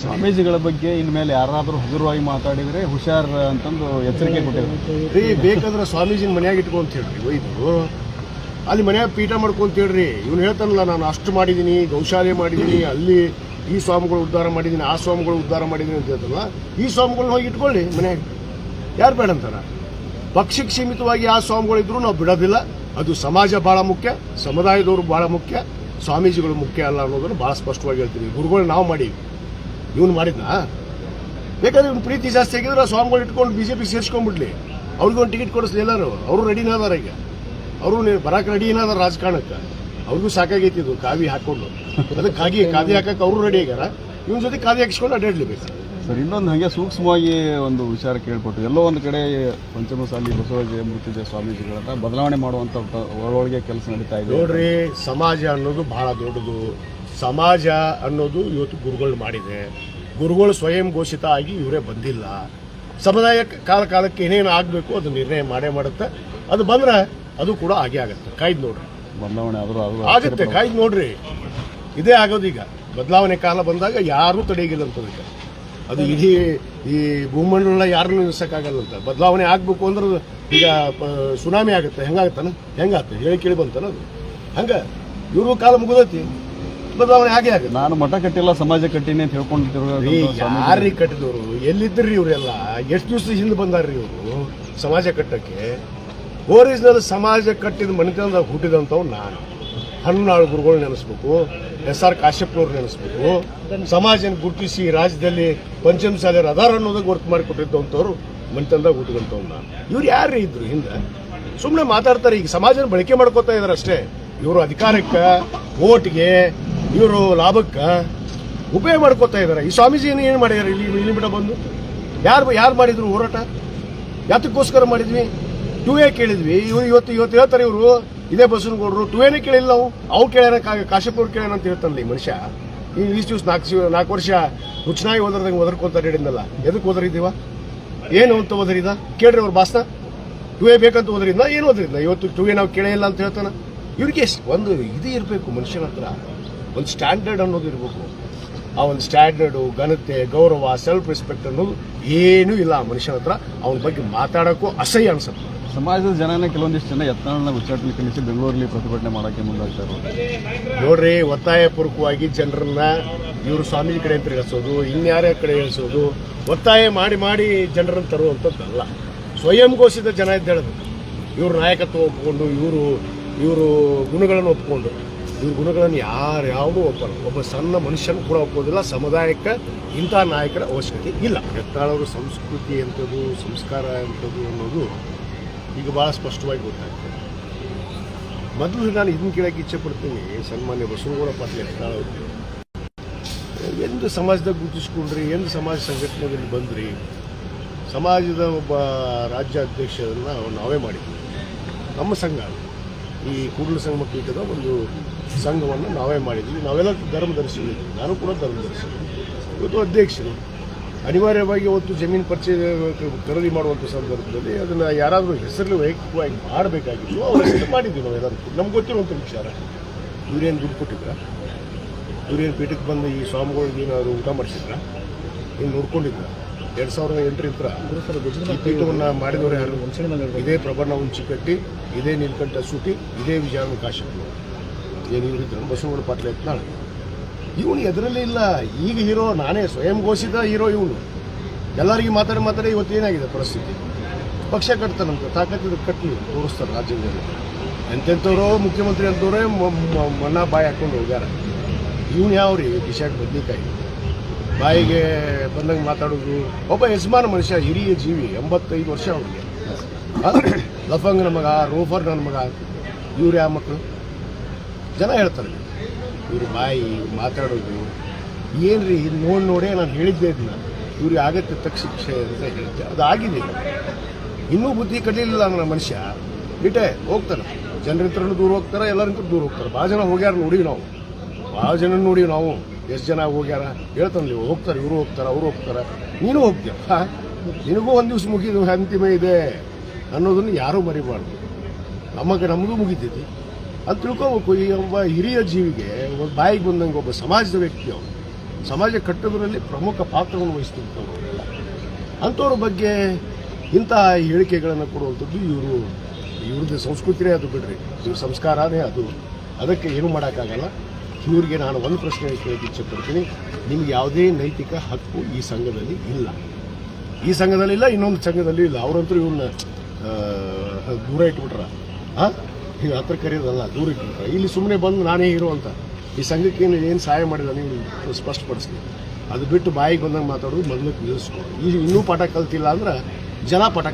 ಸ್ವಾಮೀಜಿಗಳ ಬಗ್ಗೆ ಇನ್ಮೇಲೆ ಯಾರಾದರೂ ಹಗುರವಾಗಿ ಮಾತಾಡಿದರೆ ಹುಷಾರ್ ಅಂತಂದು ಎಚ್ಚರಿಕೆ ಕೊಟ್ಟಿದ್ರು ರೀ, ಬೇಕಾದ್ರೆ ಸ್ವಾಮೀಜಿನ ಮನೆಯಾಗ ಇಟ್ಕೊಂತ ಹೇಳ್ರಿ, ಒಯ್ದು. ಅಲ್ಲಿ ಮನೆಯಾಗ ಪೀಠ ಮಾಡ್ಕೊಂತ ಹೇಳ್ರಿ. ಇವ್ನು ಹೇಳ್ತಾನಲ್ಲ, ನಾನು ಅಷ್ಟು ಮಾಡಿದ್ದೀನಿ ಗೌಶಾಲೆ ಮಾಡಿದ್ದೀನಿ ಅಲ್ಲಿ ಈ ಸ್ವಾಮಿಗಳು ಉದ್ಧಾರ ಮಾಡಿದ್ದೀನಿ ಆ ಸ್ವಾಮಿಗಳು ಉದ್ಧಾರ ಮಾಡಿದ್ದೀನಿ ಅಂತ ಹೇಳ್ತಾರಲ್ಲ ಈ ಸ್ವಾಮಿಗಳನ್ನ ಹೋಗಿ ಇಟ್ಕೊಳ್ಳಿ ಮನೆಯಾಗ. ಯಾರು ಬೇಡ ಅಂತಾರ? ಪಕ್ಷಕ್ಕೆ ಸೀಮಿತವಾಗಿ ಆ ಸ್ವಾಮಿಗಳಿದ್ರು ನಾವು ಬಿಡೋದಿಲ್ಲ. ಅದು ಸಮಾಜ ಭಾಳ ಮುಖ್ಯ, ಸಮುದಾಯದವರು ಭಾಳ ಮುಖ್ಯ, ಸ್ವಾಮೀಜಿಗಳು ಮುಖ್ಯ ಅಲ್ಲ ಅನ್ನೋದನ್ನು ಭಾಳ ಸ್ಪಷ್ಟವಾಗಿ ಹೇಳ್ತೀವಿ ಗುರುಗಳು ನಾವು ಮಾಡೀವಿ ಇವನು ಮಾಡಿದ್ನಾ? ಬೇಕಾದ್ರೆ ಇವ್ನು ಪ್ರೀತಿ ಜಾಸ್ತಿ ಆಗಿದ್ರೆ ಆ ಸ್ವಾಮಿಗಳು ಇಟ್ಕೊಂಡು ಬಿ ಜೆ ಪಿ ಸೇರಿಸ್ಕೊಂಡ್ಬಿಡ್ಲಿ. ಅವ್ರಿಗೊಂದು ಒಂದು ಟಿಕೆಟ್ ಕೊಡಿಸ್ಲಿ ಎಲ್ಲರೂ. ಅವರು ರೆಡಿನ ಅದಾರ ಈಗ. ಅವರು ಬರಕ್ಕೆ ರೆಡಿ ಏನಾದಾರ ರಾಜಕಾರಣಕ್ಕೆ? ಅವ್ರಿಗೂ ಸಾಕಾಗೈತಿ ಇದು ಕಾವಿ ಹಾಕೊಂಡು. ಅದಕ್ಕೆ ಕಾಗಿ ಕಾದಿ ಹಾಕಕ್ಕೆ ಅವರು ರೆಡಿ ಆಗ್ಯಾರ ಇವ್ನ ಜೊತೆ ಕಾದಿ ಹಾಕಿಸ್ಕೊಂಡು ಅಡ್ಡಾಡ್ಲಿ ಬೇಕು ಸರ್ ಇನ್ನೊಂದು ಹಾಗೆ ಸೂಕ್ಷ್ಮವಾಗಿ ಒಂದು ವಿಚಾರ ಕೇಳ್ಪಟ್ಟು ಎಲ್ಲೋ ಒಂದು ಕಡೆ ಪಂಚಮಸಾಲಿ ಬಸವರಾಜ ಮೃತ್ಯುಜ ಸ್ವಾಮೀಜಿಗಳನ್ನ ಬದಲಾವಣೆ ಮಾಡುವಂಥ ಒಳಗೆ ಕೆಲಸ ನಡೀತಾ ಇದೆ. ನೋಡ್ರಿ ಸಮಾಜ ಅನ್ನೋದು ಬಹಳ ದೊಡ್ಡದು. ಸಮಾಜ ಅನ್ನೋದು ಇವತ್ತು ಗುರುಗಳು ಮಾಡಿದೆ. ಗುರುಗಳು ಸ್ವಯಂ ಘೋಷಿತ ಆಗಿ ಇವರೇ ಬಂದಿಲ್ಲ. ಸಮುದಾಯ ಕಾಲ ಕಾಲಕ್ಕೆ ಏನೇನು ಆಗಬೇಕು ಅದು ನಿರ್ಣಯ ಮಾಡೇ ಮಾಡುತ್ತೆ. ಅದು ಬಂದ್ರೆ ಅದು ಕೂಡ ಹಾಗೆ ಆಗುತ್ತೆ. ಕಾಯ್ದು ನೋಡ್ರಿ. ಬದಲಾವಣೆ ಆಗುತ್ತೆ. ಕಾಯ್ದು ನೋಡ್ರಿ. ಇದೇ ಆಗೋದು ಈಗ. ಬದಲಾವಣೆ ಕಾಲ ಬಂದಾಗ ಯಾರೂ ತಡೆಯಿಲ್ಲ ಅಂತದಕ್ಕೆ ಅದು ಇಡೀ ಈ ಭೂಮಂಡಲ ಯಾರನ್ನೂ ನಿಲ್ಸಕ್ಕಾಗಲ್ಲ ಅಂತ. ಬದಲಾವಣೆ ಆಗ್ಬೇಕು ಅಂದ್ರೆ ಈಗ ಸುನಾಮಿ ಆಗುತ್ತೆ. ಹೆಂಗಾಗತ್ತಾನ? ಹೆಂಗಾಗ್ತದೆ? ಹೇಳಿ ಕೇಳಿ ಬಂತಾನ ಅದು. ಹಂಗ ಇವ್ರಿಗೂ ಕಾಲ ಮುಗಿದೈತಿ. ಬದಲಾವಣೆ ಆಗೇ ಆಗುತ್ತೆ. ನಾನು ಮಠ ಕಟ್ಟಿಲ್ಲ ಸಮಾಜ ಕಟ್ಟಿನಿ ಅಂತ ಯಾರಿಗೆ ಕಟ್ಟಿದವರು? ಎಲ್ಲಿದ್ದರ್ರಿ ಇವರೆಲ್ಲ? ಎಷ್ಟು ದಿವಸ ಹಿಂದೆ ಬಂದಾರ್ರಿ ಇವರು? ಸಮಾಜ ಕಟ್ಟಕ್ಕೆ? ಓರಿಜಿನಲ್ ಸಮಾಜ ಕಟ್ಟಿದ ಮನೆತನದಾಗ ಹುಟ್ಟಿದಂಥವ್ ನಾನು. ಹನ್ನಾಳು ಗುರುಗಳು ನೆನೆಸ್ಬೇಕು. S R ಕಾಶ್ಯಪ್ನವ್ರು ನೆನೆಸ್ಬೇಕು. ಸಮಾಜನ ಗುರುತಿಸಿ ರಾಜ್ಯದಲ್ಲಿ ಪಂಚಮಸಾಲಿ ಅದಾರ ಅನ್ನೋದಕ್ಕೆ ಗುರುತು ಮಾಡಿ ಕೊಟ್ಟಿದ್ದಂಥವ್ರು ಮನೆತನದಾಗ ಹುಟ್ಟಿದಂಥವ್ರು ನಾನು. ಇವ್ರು ಯಾರು ಇದ್ರು ಹಿಂದೆ? ಸುಮ್ಮನೆ ಮಾತಾಡ್ತಾರೆ ಈಗ ಸಮಾಜನ ಬಳಕೆ ಮಾಡ್ಕೋತಾ ಇದಾರೆ ಅಷ್ಟೇ. ಇವರು ಅಧಿಕಾರಕ್ಕೆ ಓಟ್ಗೆ ಇವರು ಲಾಭಕ್ಕೆ ಉಪಯೋಗ ಮಾಡ್ಕೋತಾ ಇದ್ದಾರೆ. ಈ ಸ್ವಾಮೀಜಿ ಏನು ಮಾಡಿದಾರೆ ಇಲ್ಲಿ? ಇಲ್ಲಿ ಬಿಡ ಬಂದು. ಯಾರು ಯಾರು ಮಾಡಿದ್ರು ಹೋರಾಟ? ಯಾತಕ್ಕೋಸ್ಕರ ಮಾಡಿದ್ವಿ? ಟೂ ಎ ಕೇಳಿದ್ವಿ. ಇವ್ರು ಇವತ್ತು ಇವತ್ತು ಹೇಳ್ತಾರೆ ಇವರು, ಇದೇ ಬಸವನಗೌಡರು. ಟೂ ಎನೇ ಕೇಳಿಲ್ಲ ನಾವು. ಅವ್ರು ಕೇಳ್ಯಾರ ಕಾಶಿಪುರ್ ಕೇಳ್ಯಾನ ಅಂತ ಹೇಳ್ತಾನಲ್ಲ ಈ ಮನುಷ್ಯ. ಈ ಇಷ್ಟು ದಿವಸ ನಾಲ್ಕು ನಾಲ್ಕು ವರ್ಷ ಹುಚ್ಚನಾಗಿ ಓದ್ರದಂಗೆ ಓದರ್ಕೊಂತಾರೆ ಹೇಳಿದ್ನಲ್ಲ. ಎದಕ್ಕೆ ಓದರಿದ್ದೀವ? ಏನು ಅಂತ ಓದರಿದ? ಕೇಳ್ರಿ ಅವ್ರ ಭಾಷಣ. ಟೂ ಎ ಬೇಕಂತ ಓದರಿದ್ನ? ಏನು ಓದರಿದ್ನ? ಇವತ್ತು ಟೂ ಎ ನಾವು ಕೇಳೇ ಇಲ್ಲ ಅಂತ ಹೇಳ್ತಾನ. ಇವ್ರಿಗೆ ಒಂದು ಇದು ಇರಬೇಕು ಮನುಷ್ಯನ ಹತ್ರ. ಒಂದು ಸ್ಟ್ಯಾಂಡರ್ಡ್ ಅನ್ನೋದು ಇರಬೇಕು. ಆ ಒಂದು ಸ್ಟ್ಯಾಂಡರ್ಡು ಘನತೆ ಗೌರವ ಸೆಲ್ಫ್ ರೆಸ್ಪೆಕ್ಟ್ ಅನ್ನೋದು ಏನೂ ಇಲ್ಲ ಆ ಮನುಷ್ಯನ ಹತ್ರ. ಅವನ ಬಗ್ಗೆ ಮಾತಾಡೋಕ್ಕೂ ಅಸಹ್ಯ ಅನ್ಸುತ್ತೆ. ಸಮಾಜದ ಜನನ ಕೆಲವೊಂದಿಷ್ಟು ಜನ ಯತ್ನಾಳನ್ನ ಉಚ್ಚಾಟನೆ ಕಲಿಸಿ ಬೆಂಗಳೂರಲ್ಲಿ ಪ್ರತಿಭಟನೆ ಮಾಡೋಕ್ಕೆ ಮುಂದಾಗ್ತಾರೆ ನೋಡ್ರಿ ಒತ್ತಾಯಪೂರ್ವಕವಾಗಿ ಜನರನ್ನ ಇವರು ಸ್ವಾಮೀಜಿ ಕಡೆ ಅಂತ ಇಳಿಸೋದು ಕಡೆ ಇಳಿಸೋದು ಒತ್ತಾಯ ಮಾಡಿ ಮಾಡಿ ಜನರನ್ನು ತರುವಂಥದ್ದಲ್ಲ. ಸ್ವಯಂ ಘೋಷಿತ ಜನ ಅಂತ ಇವರು ಇವ್ರ ನಾಯಕತ್ವ ಒಪ್ಪಿಕೊಂಡು ಇವರು ಇವರು ಗುಣಗಳನ್ನು ಒಪ್ಕೊಂಡು. ಇವ್ರ ಗುಣಗಳನ್ನು ಯಾರು ಯಾವುದೂ ಒಪ್ಪಲ್ಲ. ಒಬ್ಬ ಸಣ್ಣ ಮನುಷ್ಯನ ಕೂಡ ಒಪ್ಪೋದಿಲ್ಲ ಸಮುದಾಯಕ್ಕೆ ಇಂಥ ನಾಯಕರ ಅವಶ್ಯಕತೆ ಇಲ್ಲ. ಹೆತ್ತಾಳವ್ರ ಸಂಸ್ಕೃತಿ ಎಂಥದ್ದು, ಸಂಸ್ಕಾರ ಎಂಥದ್ದು ಅನ್ನೋದು ಈಗ ಭಾಳ ಸ್ಪಷ್ಟವಾಗಿ ಗೊತ್ತಾಗ್ತದೆ ಮೊದಲು ನಾನು ಇದನ್ನ ಕೇಳಕ್ಕೆ ಇಚ್ಛೆ ಪಡ್ತೀನಿ. ಸನ್ಮಾನ್ಯ ಬಸವಗೌಡ ಪಾಟೀಲ್ ಯತ್ನಾಳವ್ರಿಗೆ ಎಂದು ಸಮಾಜದಾಗ ಗುರುತಿಸ್ಕೊಂಡ್ರಿ, ಎಂದು ಸಮಾಜ ಸಂಘಟನೆಯಲ್ಲಿ ಬಂದ್ರಿ, ಸಮಾಜದ ಒಬ್ಬ ರಾಜ್ಯ ಅಧ್ಯಕ್ಷರನ್ನ ನಾವೇ ಮಾಡಿದ್ವಿ. ನಮ್ಮ ಸಂಘ. ಈ ಕೂಡಲ ಸಂಘ ಮಕ್ಕಳಿಗೆ ಒಂದು ಸಂಘವನ್ನು ನಾವೇ ಮಾಡಿದ್ವಿ. ನಾವೆಲ್ಲ ಧರ್ಮದರ್ಶಿಗಳು ನಾನು ಕೂಡ ಧರ್ಮದರ್ಶಿ ಇವತ್ತು ಅಧ್ಯಕ್ಷರು. ಅನಿವಾರ್ಯವಾಗಿ ಅವತ್ತು ಜಮೀನು ಪರಿಚಯ ಖರೀದಿ ಮಾಡುವಂಥ ಸಂದರ್ಭದಲ್ಲಿ ಅದನ್ನು ಯಾರಾದರೂ ಹೆಸರಲ್ಲಿ ವೈಯಕ್ತಿಕವಾಗಿ ಮಾಡಬೇಕಾಗಿತ್ತು. ಅವ್ರ ಹೆಸರು ಮಾಡಿದ್ವಿ ನಾವು ಎಲ್ಲರೂ ನಮ್ಗೆ ಗೊತ್ತಿರುವಂಥ ವಿಚಾರ. ಇವ್ರೇನು ದುಡ್ಡು ಕೊಟ್ಟಿದ್ರ? ಇವ್ರೇನು ಪೀಠಕ್ಕೆ ಬಂದು ಈ ಸ್ವಾಮಿಗಳಿಗೆ ಏನಾದ್ರು ಊಟ ಮಾಡಿಸಿದ್ರ? ಏನು ನೋಡ್ಕೊಂಡಿದ್ರ? ಎರಡು ಸಾವಿರದ ಎಂಟರಿಂದ ಈ ಪೀಠವನ್ನು ಮಾಡಿದವರು ಯಾರು? ಇದೇ ಪ್ರಬರ್ಣ ಉಂಚಿ ಕಟ್ಟಿ ಇದೇ ನೀಲ್ಕಂಠ ಸೂಟಿ, ಇದೇ ವಿಜಯ ಕಾಶ್ಯಪ್ ಏನು ಇವರಿದ್ರು ಬಸವಗೌಡ ಪಾಟೀಲ್ ಯತ್ನಾಳ್ ಇವನು ಎದರಲ್ಲೇ ಇಲ್ಲ. ಈಗ ಹೀರೋ, ನಾನೇ ಸ್ವಯಂ ಘೋಷಿತ ಹೀರೋ ಇವನು. ಎಲ್ಲರಿಗೂ ಮಾತಾಡಿ ಮಾತಾಡಿ ಇವತ್ತು ಏನಾಗಿದೆ ಪರಿಸ್ಥಿತಿ? ಪಕ್ಷ ಕಟ್ತಾನಂತ ತಾಕತ್ತು ಕಟ್ಟಲಿ ತೋರಿಸ್ತಾರೆ ರಾಜ್ಯದಲ್ಲಿ. ಎಂತೆಂಥವ್ರು ಮುಖ್ಯಮಂತ್ರಿ ಅಂತವ್ರೆ ಮಣ್ಣ ಬಾಯಿ ಹಾಕೊಂಡು ಹೋಗ್ಯಾರ. ಇವನು ಯಾವ ರೀ? ಕಿಶಾಕ್ ಬದ್ನಿಕಾಯಿ. ಬಾಯಿಗೆ ಬಂದಂಗೆ ಮಾತಾಡೋದು. ಒಬ್ಬ ಯಜಮಾನ ಮನುಷ್ಯ, ಹಿರಿಯ ಜೀವಿ, ಎಂಬತ್ತೈದು ವರ್ಷ ಅವ್ರಿಗೆ ಲಫಂಗ್ ಮಗ ರೋಫರ್ ನನ್ನ ಮಗ. ಇವ್ರು ಯಾವ ಮಕ್ಕಳು ಜನ ಹೇಳ್ತಾರೆ, ಇವ್ರ ಬಾಯಿ ಮಾತಾಡೋದು, ಏನ್ರಿ ಇದು ನೋಡಿ ನೋಡೇ ನಾನು ಹೇಳಿದ್ದೆ ಇದನ್ನ ಇವ್ರಿಗೆ ಆಗತ್ತೆ ತಕ್ಕ ಶಿಕ್ಷೆ ಅಂತ ಹೇಳಿದ್ದೆ ಅದು ಆಗಿದೆ ಇನ್ನೂ ಬುದ್ಧಿ ಕಟ್ಟಲಿಲ್ಲ ನನ್ನ ಮನುಷ್ಯ, ಬಿಟ್ಟೆ, ಹೋಗ್ತಾನೆ. ಜನರಿಂತ್ರ ದೂರ ಹೋಗ್ತಾರೆ ಎಲ್ಲರಿಂದ ದೂರ ಹೋಗ್ತಾರೆ. ಭಾಳ ಜನ ಹೋಗ್ಯಾರ ನೋಡಿವಿ ನಾವು. ಭಾಳ ಜನ ನೋಡಿವಿ ನಾವು, ಎಷ್ಟು ಜನ ಹೋಗ್ಯಾರ? ಹೇಳ್ತಾನೆ ನೀವು, ಹೋಗ್ತಾರೆ, ಇವರು ಹೋಗ್ತಾರೆ, ಅವರು ಹೋಗ್ತಾರೆ. ನೀನು ಹೋಗ್ತೀಯ? ನಿನಗೂ ಒಂದು ದಿವ್ಸ ಮುಗಿದು ಅಂತಿಮ ಇದೆ ಅನ್ನೋದನ್ನು ಯಾರೂ ಮರಿಬಾರ್ದು. ನಮಗೆ ನಮಗೂ ಮುಗಿತೈತಿ. ಅಂತ ತಿಳ್ಕೊಬೇಕು ಈ ಒಬ್ಬ ಹಿರಿಯ ಜೀವಿಗೆ ಒಂದು ಬಾಯಿಗೆ ಬಂದಂಗೆ ಒಬ್ಬ ಸಮಾಜದ ವ್ಯಕ್ತಿ ಅವನು ಸಮಾಜ ಕಟ್ಟೋದ್ರಲ್ಲಿ ಪ್ರಮುಖ ಪಾತ್ರವನ್ನು ವಹಿಸ್ತಿರ್ತವ್ರು ಅವರೆಲ್ಲ. ಅಂಥವ್ರ ಬಗ್ಗೆ ಇಂತಹ ಹೇಳಿಕೆಗಳನ್ನು ಕೊಡುವಂಥದ್ದು ಇವರು, ಇವ್ರದ್ದು ಸಂಸ್ಕೃತಿನೇ ಅದು ಬಿಡ್ರಿ. ಇವ್ರ ಸಂಸ್ಕಾರನೇ ಅದು ಅದಕ್ಕೆ ಏನು ಮಾಡೋಕ್ಕಾಗಲ್ಲ. ಇವ್ರಿಗೆ ನಾನು ಒಂದು ಪ್ರಶ್ನೆ ಕೇಳಕ್ಕೆ ಇಚ್ಛೆಪಡ್ತೀನಿ. ನಿಮ್ಗೆ ಯಾವುದೇ ನೈತಿಕ ಹಕ್ಕು ಈ ಸಂಘದಲ್ಲಿ ಇಲ್ಲ. ಈ ಸಂಘದಲ್ಲಿ ಇಲ್ಲ ಇನ್ನೊಂದು ಸಂಘದಲ್ಲಿ ಇಲ್ಲ. ಅವರಂತೂ ಇವ್ರನ್ನ ದೂರ ಇಟ್ಬಿಟ್ರ. ಹಾಂ ಈಗ ಹತ್ರ ಕರೆಯೋದಲ್ಲ ದೂರ ಇಟ್ಬಿಟ್ರ. ಇಲ್ಲಿ ಸುಮ್ಮನೆ ಬಂದು ನಾನೇ ಹೀರೋ ಅಂತ. ಈ ಸಂಘಕ್ಕೆ ಏನು ಏನು ಸಹಾಯ ಮಾಡಿಲ್ಲ, ನೀವು ಸ್ಪಷ್ಟಪಡಿಸ್ತೀನಿ. ಅದು ಬಿಟ್ಟು ಬಾಯಿಗೆ ಬಂದಂಗೆ ಮಾತಾಡೋದು ಮೊದಲು ನಿಲ್ಲಿಸ್ಕೊಡು ಈಗ ಇನ್ನೂ ಪಾಠ ಕಲ್ತಿಲ್ಲ ಅಂದ್ರೆ ಜನ ಪಾಠ